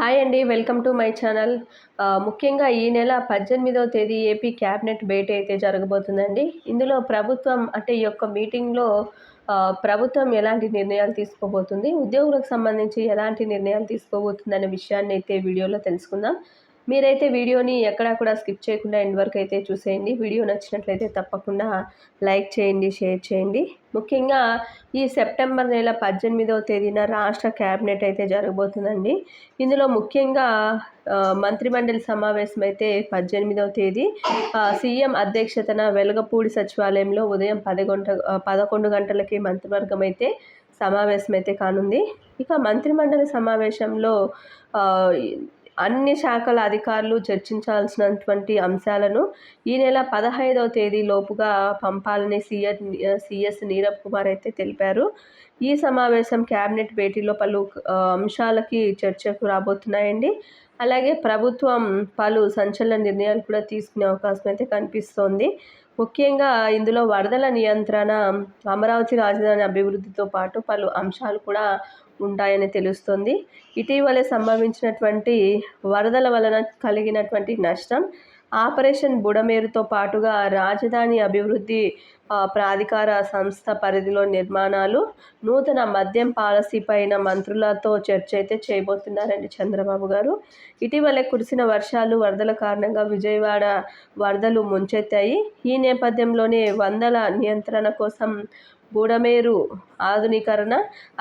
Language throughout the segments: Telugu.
హాయ్ అండి వెల్కమ్ టు మై ఛానల్. ముఖ్యంగా ఈ నెల పద్దెనిమిదవ తేదీ ఏపీ క్యాబినెట్ భేటీ అయితే జరగబోతుందండి. ఇందులో ప్రభుత్వం అంటే ఈ యొక్క మీటింగ్లో ప్రభుత్వం ఎలాంటి నిర్ణయాలు తీసుకోబోతుంది ఉద్యోగులకు సంబంధించి ఎలాంటి నిర్ణయాలు తీసుకోబోతుంది అనే విషయాన్ని అయితే వీడియోలో తెలుసుకుందాం. మీరైతే వీడియోని ఎక్కడా కూడా స్కిప్ చేయకుండా ఎండ్ వరకు అయితే చూసేయండి. వీడియో నచ్చినట్లయితే తప్పకుండా లైక్ చేయండి షేర్ చేయండి. ముఖ్యంగా ఈ సెప్టెంబర్ నెల పద్దెనిమిదవ తేదీన రాష్ట్ర క్యాబినెట్ అయితే జరగబోతుందండి. ఇందులో ముఖ్యంగా మంత్రిమండలి సమావేశం అయితే పద్దెనిమిదవ తేదీ. సీఎం అధ్యక్షతన వెలగపూడి సచివాలయంలో ఉదయం పది పదకొండు గంటలకి మంత్రివర్గం అయితే సమావేశం అయితే కానుంది. ఇక మంత్రిమండలి సమావేశంలో అన్ని శాఖల అధికారులు చర్చించాల్సినటువంటి అంశాలను ఈ నెల పదహైదవ తేదీ లోపుగా పంపాలని సీఎస్ సిఎస్ నీరబ్ కుమార్ అయితే తెలిపారు. ఈ సమావేశం కేబినెట్ భేటీలో పలు అంశాలకి చర్చకు రాబోతున్నాయండి. అలాగే ప్రభుత్వం పలు సంచలన నిర్ణయాలు కూడా తీసుకునే అవకాశం అయితే కనిపిస్తోంది. ముఖ్యంగా ఇందులో వరదల నియంత్రణ అమరావతి రాజధాని అభివృద్ధితో పాటు పలు అంశాలు కూడా ఉంటాయని తెలుస్తుంది. ఇటీవలే సంభవించినటువంటి వరదల వలన కలిగినటువంటి నష్టం ఆపరేషన్ బుడమేరుతో పాటుగా రాజధాని అభివృద్ధి ప్రాధికార సంస్థ పరిధిలో నిర్మాణాలు నూతన మద్యం పాలసీ పైన మంత్రులతో చర్చ అయితే చేయబోతున్నారండి చంద్రబాబు గారు. ఇటీవలే కురిసిన వర్షాలు వరదల కారణంగా విజయవాడ వరదలు ముంచెత్తాయి. ఈ నేపథ్యంలోనే వందల నియంత్రణ కోసం బుడమేరు ఆధునీకరణ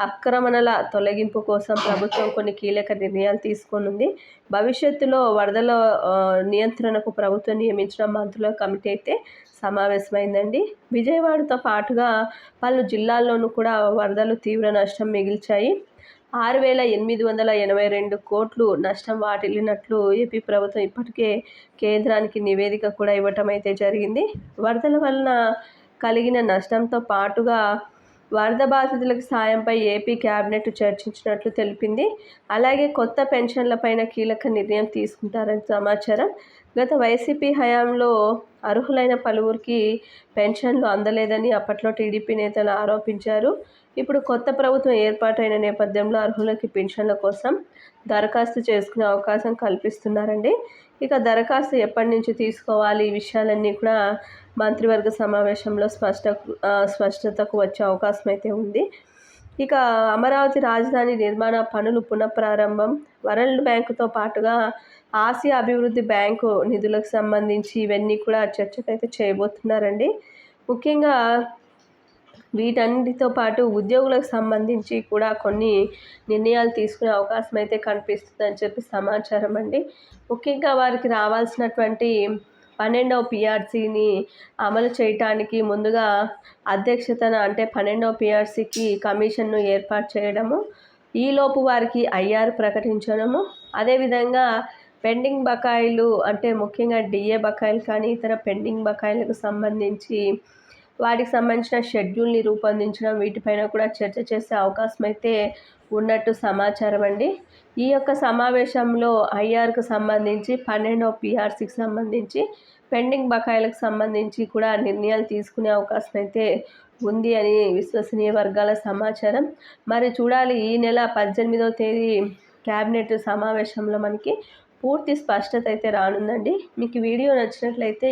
ఆక్రమణల తొలగింపు కోసం ప్రభుత్వం కొన్ని కీలక నిర్ణయాలు తీసుకొనుంది. భవిష్యత్తులో వరదల నియంత్రణకు ప్రభుత్వం నియమించిన మంత్రుల కమిటీ అయితే సమావేశమైందండి. విజయవాడతో పాటుగా పలు జిల్లాల్లోనూ కూడా వరదలు తీవ్ర నష్టం మిగిల్చాయి. ఆరు వేల ఎనిమిది వందల ఎనభై రెండు కోట్లు నష్టం వాటిల్లినట్లు ఏపీ ప్రభుత్వం ఇప్పటికే కేంద్రానికి నివేదిక కూడా ఇవ్వటం అయితే జరిగింది. వరదల వలన కలిగిన నష్టంతో పాటుగా వరద బాధితులకు సాయంపై ఏపీ కేబినెట్ చర్చించినట్లు తెలిపింది. అలాగే కొత్త పెన్షన్లపైన కీలక నిర్ణయం తీసుకుంటారని సమాచారం. గత వైసీపీ హయాంలో అర్హులైన పలువురికి పెన్షన్లు అందలేదని అప్పట్లో టీడీపీ నేతలు ఆరోపించారు. ఇప్పుడు కొత్త ప్రభుత్వం ఏర్పాటైన నేపథ్యంలో అర్హులకి పెన్షన్ల కోసం దరఖాస్తు చేసుకునే అవకాశం కల్పిస్తున్నారండి. ఇక దరఖాస్తు ఎప్పటి నుంచి తీసుకోవాలి? ఈ విషయాలన్నీ కూడా మంత్రివర్గ సమావేశంలో స్పష్ట స్పష్టతకు వచ్చే అవకాశం అయితే ఉంది. ఇక అమరావతి రాజధాని నిర్మాణ పనులు పునఃప్రారంభం. వరల్డ్ బ్యాంకుతో పాటుగా ఆసియా అభివృద్ధి బ్యాంకు నిధులకు సంబంధించి ఇవన్నీ కూడా చర్చకైతే చేయబోతున్నారండి. ముఖ్యంగా వీటన్నిటితో పాటు ఉద్యోగులకు సంబంధించి కూడా కొన్ని నిర్ణయాలు తీసుకునే అవకాశం అయితే కనిపిస్తుందని చెప్పి సమాచారం అండి ముఖ్యంగా వారికి రావాల్సినటువంటి పన్నెండవ పిఆర్సీని అమలు చేయటానికి ముందుగా అధ్యక్షతన అంటే పన్నెండవ పిఆర్సీకి కమిషన్ను ఏర్పాటు చేయడము ఈలోపు వారికి ఐఆర్ ప్రకటించడము. అదేవిధంగా పెండింగ్ బకాయిలు అంటే ముఖ్యంగా డిఏ బకాయిలు కానీ ఇతర పెండింగ్ బకాయిలకు సంబంధించి వాటికి సంబంధించిన షెడ్యూల్ని రూపొందించడం వీటిపైన కూడా చర్చ చేసే అవకాశం అయితే ఉన్నట్టు సమాచారం అండి. ఈ యొక్క సమావేశంలో ఐఆర్కు సంబంధించి పన్నెండవ పిఆర్సీకి సంబంధించి పెండింగ్ బకాయిలకు సంబంధించి కూడా నిర్ణయాలు తీసుకునే అవకాశం అయితే ఉంది అని విశ్వసనీయ వర్గాల సమాచారం. మరి చూడాలి ఈ నెల పద్దెనిమిదవ తేదీ క్యాబినెట్ సమావేశంలో మనకి పూర్తి స్పష్టత అయితే రానుందండి. మీకు వీడియో నచ్చినట్లయితే